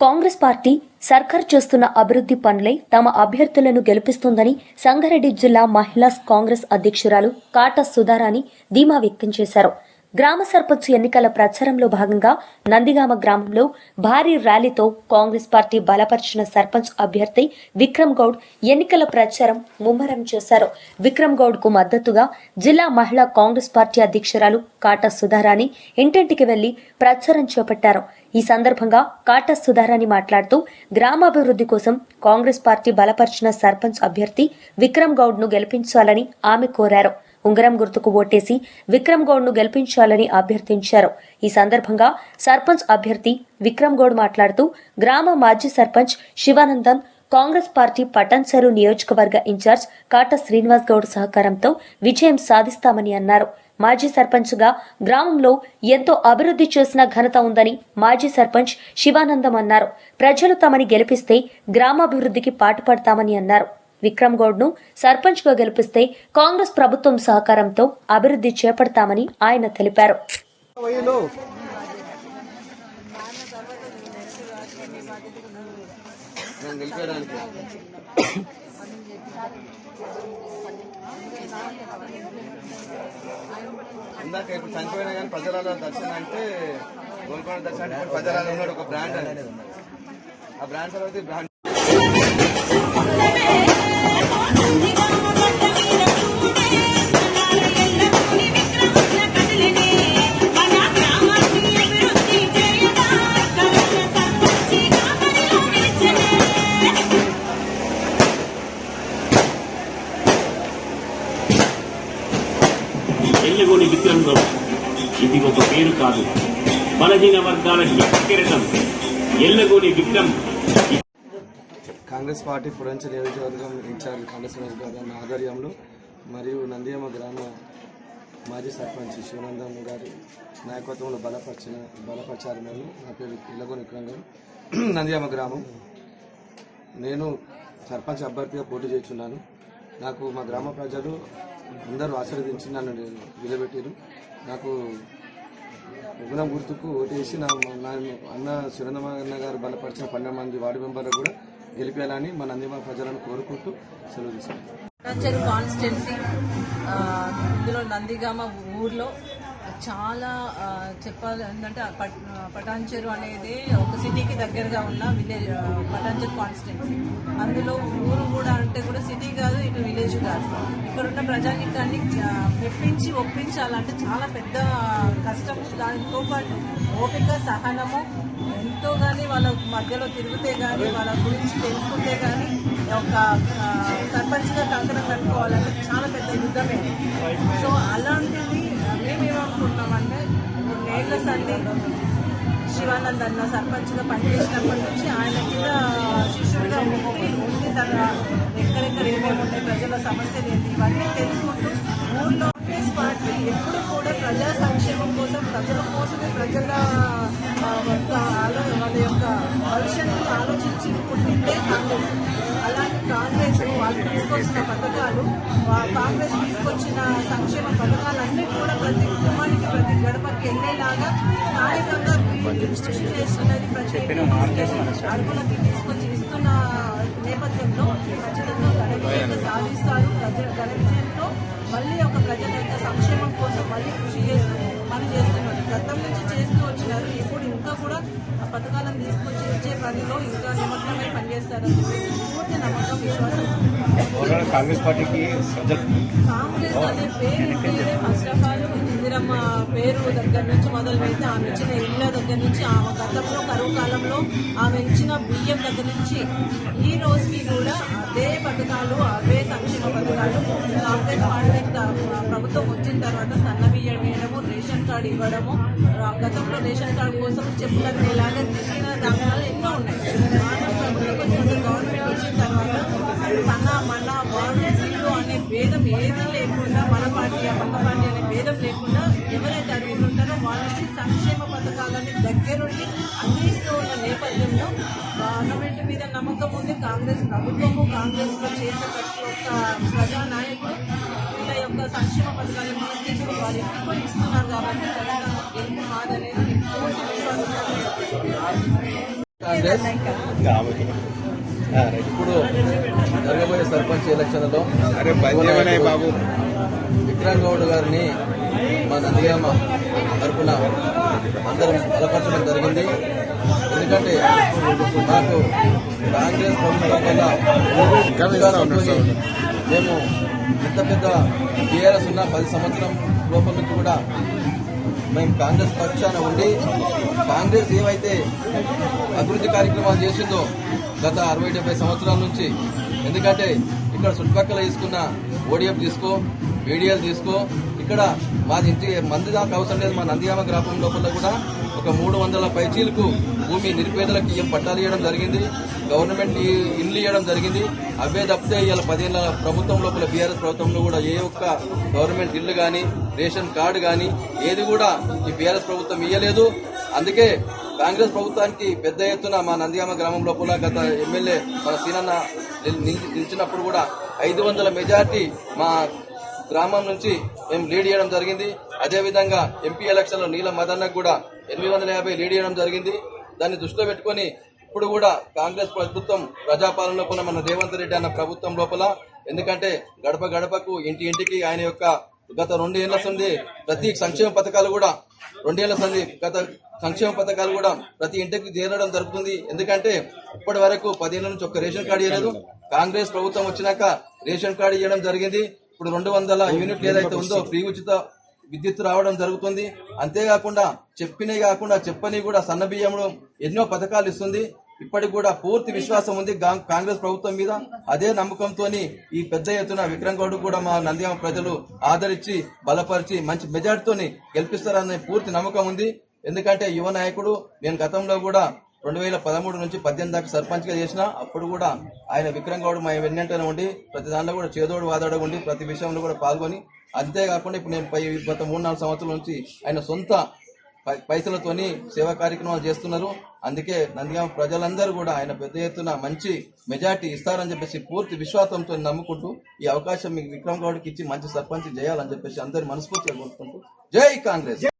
Congress party సర్కార్ చేస్తున్న అభివృద్ధి పనులే తమ అభ్యర్థులను గెలిపిస్తుందని సంగారెడ్డి జిల్లా మహిళా కాంగ్రెస్ అధ్యక్షురాలు కాటా సుధారాణి ధీమా వ్యక్తం చేశారు. గ్రామ సర్పంచ్ ఎన్నికల ప్రచారంలో భాగంగా నందిగామ గ్రామంలో భారీ ర్యాలీతో కాంగ్రెస్ పార్టీ బలపరిచిన సర్పంచ్ అభ్యర్థి విక్రమ్ గౌడ్ ఎన్నికల ప్రచారం ముమ్మరం చేశారు. విక్రమ్ గౌడ్కు మద్దతుగా జిల్లా మహిళా కాంగ్రెస్ పార్టీ అధ్యక్షురాలు కాటా సుధారాణి ఇంటింటికి వెళ్ళి ప్రచారం చేపట్టారు. ఈ సందర్భంగా కాటా సుధారాణి మాట్లాడుతూ గ్రామాభివృద్ధి కోసం కాంగ్రెస్ పార్టీ బలపరిచిన సర్పంచ్ అభ్యర్థి విక్రమ్ గౌడ్ను గెలిపించాలని ఆమె కోరారు. ఉంగరం గుర్తుకు ఓటేసి విక్రమ్ గౌడ్ను గెలిపించాలని అభ్యర్థించారు. ఈ సందర్భంగా సర్పంచ్ అభ్యర్థి విక్రమ్ గౌడ్ మాట్లాడుతూ గ్రామ మాజీ సర్పంచ్ శివానందం కాంగ్రెస్ పార్టీ పటన్సరు నియోజకవర్గ ఇన్ఛార్జ్ కాట శ్రీనివాస్ గౌడ్ సహకారంతో విజయం సాధిస్తామని అన్నారు. మాజీ సర్పంచ్గా గ్రామంలో ఎంతో అభివృద్ధి చేసిన ఘనత ఉందని మాజీ సర్పంచ్ శివానందం అన్నారు. ప్రజలు తమని గెలిపిస్తే గ్రామాభివృద్ధికి పాటుపడతామని అన్నారు. విక్రమ్ గౌడ్ను సర్పంచ్గా గెలిపిస్తే కాంగ్రెస్ ప్రభుత్వం సహకారంతో అభివృద్ధి చేపడతామని ఆయన తెలిపారు. ఇందాక ఇప్పుడు చనిపోయినా కానీ ప్రజలలో దర్శనం అంటే గోల్కొండ దర్శనం అంటే ఇప్పుడు ప్రజలలో ఉన్నాడు ఒక బ్రాండ్ అనేది ఆ బ్రాండ్ తర్వాత బ్రాండ్ ఎల్లగోని విక్రమ్ ఇది ఒక పేరు కాదు. బలహీన వర్గాల కిరీటం ఎల్లగోని విక్రమ్ కాంగ్రెస్ పార్టీ పురంచ నియోజకవర్గం ఇన్ఛార్జ్ కాంగ్రెస్ నియోజకవర్గం ఆధ్వర్యంలో మరియు నందియమ్మ గ్రామ మాజీ సర్పంచ్ శివనందం గారి నాయకత్వంలో బలపరిచిన బలపరిచారు నా పేరు ఇలగోని విక్రమ్ గారు గ్రామం. నేను సర్పంచ్ అభ్యర్థిగా పోటీ చేస్తున్నాను. నాకు మా గ్రామ ప్రజలు అందరూ ఆశీర్వదించి నన్ను నిలబెట్టారు నాకు ఉగ్రం గుర్తుకు ఓటేసి నా నా అన్న సురేంద్రమ అన్న గారు బలపరిచిన పన్నెండు మంది వార్డు మెంబర్లు కూడా గెలిపేయాలని మన నందిమా ప్రజలను కోరుకుంటూ సెలవు తీసుకుంటాను పటాన్చెరు కాన్స్టిట్యున్సీ ఇందులో నందిగామ ఊర్లో చాలా చెప్పాలంటే చెప్పాలి ఏంటంటే పట్- ఆ, పటాన్చెరు అనేది ఒక సిటీకి దగ్గరగా ఉన్న విలేజ్ ఆ, పటాన్చెరు కాన్స్టిట్యున్సీ. అందులో ఊరు కూడా అంటే కూడా సిటీ కాదు ఇటు విలేజ్ కాదు. ఇక్కడ ఉన్న ప్రజానికాన్ని మెప్పించి ఒప్పించాలంటే చాలా పెద్ద కష్టం. దానితో పాటు ఓపిక సహనము ఎంతో కానీ వాళ్ళ మధ్యలో తిరిగితే కానీ వాళ్ళ గురించి తెలుసుకుంటే కానీ ఒక సర్పంచ్గా కంకణం కట్టుకోవాలంటే చాలా పెద్ద యుద్ధమే. సో అలాంటిది మేమేమనుకుంటున్నామంటే నేళ్ళ సంధి శివానంద్ అన్న సర్పంచ్గా పనిచేసినప్పటి నుంచి ఆయన కింద శిష్యుడిగా ఉండి ఉండి తన ఎక్కడెక్కడ ఏమేమి ఉంటాయి ప్రజల సమస్యలు ఏంటి ఇవన్నీ తెలుసుకుంటూ ఊళ్ళో కాంగ్రెస్ పార్టీ ఎప్పుడు కూడా ప్రజా సంక్షేమం కోసం ప్రజల కోసమే ప్రజల యొక్క ఆలో వాళ్ళ యొక్క భవిష్యత్తును ఆలోచించి తీసుకొచ్చిన పథకాలు కాంగ్రెస్ తీసుకొచ్చిన సంక్షేమ పథకాలన్నీ కూడా ప్రతి కుటుంబానికి ప్రతి గడపకి వెళ్ళేలాగా స్థానికంగా కృషి చేస్తున్నది ప్రతి అడుగులకి తీసుకొచ్చి ఇస్తున్న నేపథ్యంలో ప్రజలతో ఘన విజయంగా సాధిస్తారు. ప్రజల ఘన విజయంతో మళ్ళీ ఒక ప్రజల యొక్క సంక్షేమం కోసం మళ్ళీ కృషి చేస్తూ పని చేస్తున్నారు. గతం నుంచి చేస్తూ వచ్చినారు. ఇప్పుడు ఇంకా కూడా ఆ పథకాలను తీసుకొచ్చి ఇచ్చే పనిలో ఇంకా నిమగ్నమై పనిచేస్తారని చెప్పేసి పూర్తి నమ్మకం విశ్వాసం కాంగ్రెస్ పార్టీకి ఇందిరమ్మ పేరు దగ్గర నుంచి మొదలు పెడితే ఆమె ఇచ్చిన ఇళ్ళ దగ్గర నుంచి ఆమె గతంలో కరువు కాలంలో ఆమె ఇచ్చిన బియ్యం దగ్గర నుంచి ఈ రోజుకి కూడా అదే పథకాలు అవే సంక్షేమ పథకాలు కాంగ్రెస్ పార్టీ ప్రభుత్వం వచ్చిన తర్వాత సన్న బియ్యం వేయడము రేషన్ కార్డు ఇవ్వడము గతంలో రేషన్ కార్డు కోసం చెప్పులకు ఇలాగే తిరిగిన దాఖలాలు ఎన్నో ఉన్నాయి. గవర్నమెంట్ వచ్చిన తర్వాత తన భేదం ఏది లేకుండా మన పార్టీ పక్క పార్టీ అనే భేదం లేకుండా ఎవరైతే అడుగుతుంటారో వాళ్ళకి సంక్షేమ పథకాలని దగ్గరుండి అందిస్తూ ఉన్న నేపథ్యంలో గవర్నమెంట్ మీద నమ్మకం ఉంది. కాంగ్రెస్ ప్రభుత్వము కాంగ్రెస్లో చేసే ప్రతి ఒక్క ప్రజానాయకుడు వీళ్ళ యొక్క సంక్షేమ పథకాలు తీసుకొచ్చి వాళ్ళు ఎక్కువ ఇస్తున్నారు కాబట్టి ఖచ్చితంగా గెలుపు మాదనేది ఎక్కువ విశ్వాసం ఇప్పుడు జరగబోయే సర్పంచ్ చేయమనే బాబు. విక్రమ్ గౌడ్ గారిని మా నందిగామ తరఫున అందరం బలపరచడం జరిగింది. ఎందుకంటే మాకు కాంగ్రెస్ ప్రభుత్వం వల్ల మేము పెద్ద పెద్ద టీఆర్ఎస్ ఉన్న పది సంవత్సరం లోపల నుంచి కూడా మేము కాంగ్రెస్ పక్షాన ఉండి కాంగ్రెస్ ఏవైతే అభివృద్ధి కార్యక్రమాలు చేసిందో గత అరవై డెబ్బై సంవత్సరాల నుంచి ఎందుకంటే ఇక్కడ చుట్టుపక్కల తీసుకున్న ఓడిఎఫ్ తీసుకో బీడిఎల్ తీసుకో ఇక్కడ మాది ఇంటి మంది దాకా అవసరం లేదు మా నందిగామ గ్రామం లోపల కూడా ఒక మూడు వందల పైచీలకు భూమి నిరుపేదలకు ఇయ్యం పట్టాలు ఇవ్వడం జరిగింది. గవర్నమెంట్ ఇల్లు ఇండ్లు ఇవ్వడం జరిగింది. అవే తప్పితే ఇవాళ పదిహేను ప్రభుత్వం లోపల బీఆర్ఎస్ ప్రభుత్వంలో కూడా ఏ ఒక్క గవర్నమెంట్ ఇల్లు కానీ రేషన్ కార్డు కానీ ఏది కూడా ఈ బీఆర్ఎస్ ప్రభుత్వం ఇవ్వలేదు అందుకే కాంగ్రెస్ ప్రభుత్వానికి పెద్ద ఎత్తున మా నందిగామ గ్రామం లోపల గత ఎమ్మెల్యే మన సీనన్న నిల్- నిలిచినప్పుడు కూడా ఐదు వందల మెజార్టీ మా గ్రామం నుంచి మేము లీడ్ చేయడం జరిగింది. అదేవిధంగా ఎంపీ ఎలక్షన్లో నీల మదన్నకు కూడా ఎనిమిది వందల యాభై లీడ్ చేయడం జరిగింది. దాన్ని దృష్టిలో పెట్టుకొని ఇప్పుడు కూడా కాంగ్రెస్ ప్రభుత్వం ప్రజాపాలనలో కూడా మన రేవంత్ రెడ్డి అన్న ప్రభుత్వం లోపల ఎందుకంటే గడప గడపకు ఇంటి ఇంటికి ఆయన యొక్క గత రెండు ఏళ్ళ సంది ప్రతి సంక్షేమ పథకాలు కూడా రెండేళ్ళ సంది గత సంక్షేమ పథకాలు కూడా ప్రతి ఇంటికి చేరడం జరుగుతుంది. ఎందుకంటే ఇప్పటి వరకు పదిహేను నుంచి ఒక్క రేషన్ కార్డు ఇవ్వలేదు. కాంగ్రెస్ ప్రభుత్వం వచ్చినాక రేషన్ కార్డు ఇవ్వడం జరిగింది. ఇప్పుడు రెండు వందల యూనిట్లు ఏదైతే ఉందో ఫ్రీ ఉచిత విద్యుత్ రావడం జరుగుతుంది. అంతేకాకుండా చెప్పినే కాకుండా చెప్పని కూడా సన్నబియ్యంలో ఎన్నో పథకాలు ఇస్తుంది. ఇప్పటికి కూడా పూర్తి విశ్వాసం ఉంది కాంగ్రెస్ ప్రభుత్వం మీద. అదే నమ్మకంతో ఈ పెద్ద ఎత్తున విక్రమ్ గౌడ్ కూడా మా నంద్యామ ప్రజలు ఆదరించి బలపరిచి మంచి మెజార్టీతోని గెలిపిస్తారనే పూర్తి నమ్మకం ఉంది. ఎందుకంటే యువ నాయకుడు నేను గతంలో కూడా రెండు వేల పదమూడు నుంచి పద్దెనిమిది దాకా సర్పంచ్గా చేసిన అప్పుడు కూడా ఆయన విక్రమ్ గౌడ్ మా వెన్నంటనే ఉండి ప్రతి దాంట్లో కూడా చేదోడు వాదోడు ఉండి ప్రతి విషయంలో కూడా పాల్గొని అంతేకాకుండా ఇప్పుడు నేను పై గత మూడు నాలుగు సంవత్సరాల నుంచి ఆయన సొంత పై- పైసలతోని సేవా కార్యక్రమాలు చేస్తున్నారు. అందుకే నందిగామ ప్రజలందరూ కూడా ఆయన పెద్ద ఎత్తున మంచి మెజార్టీ ఇస్తారని చెప్పేసి పూర్తి విశ్వాసంతో నమ్ముకుంటూ ఈ అవకాశం మీకు విక్రమ్ గౌడ్కి ఇచ్చి మంచి సర్పంచ్ చేయాలని చెప్పేసి అందరి మనస్ఫూర్తిగా కోరుకుంటూ జై కాంగ్రెస్.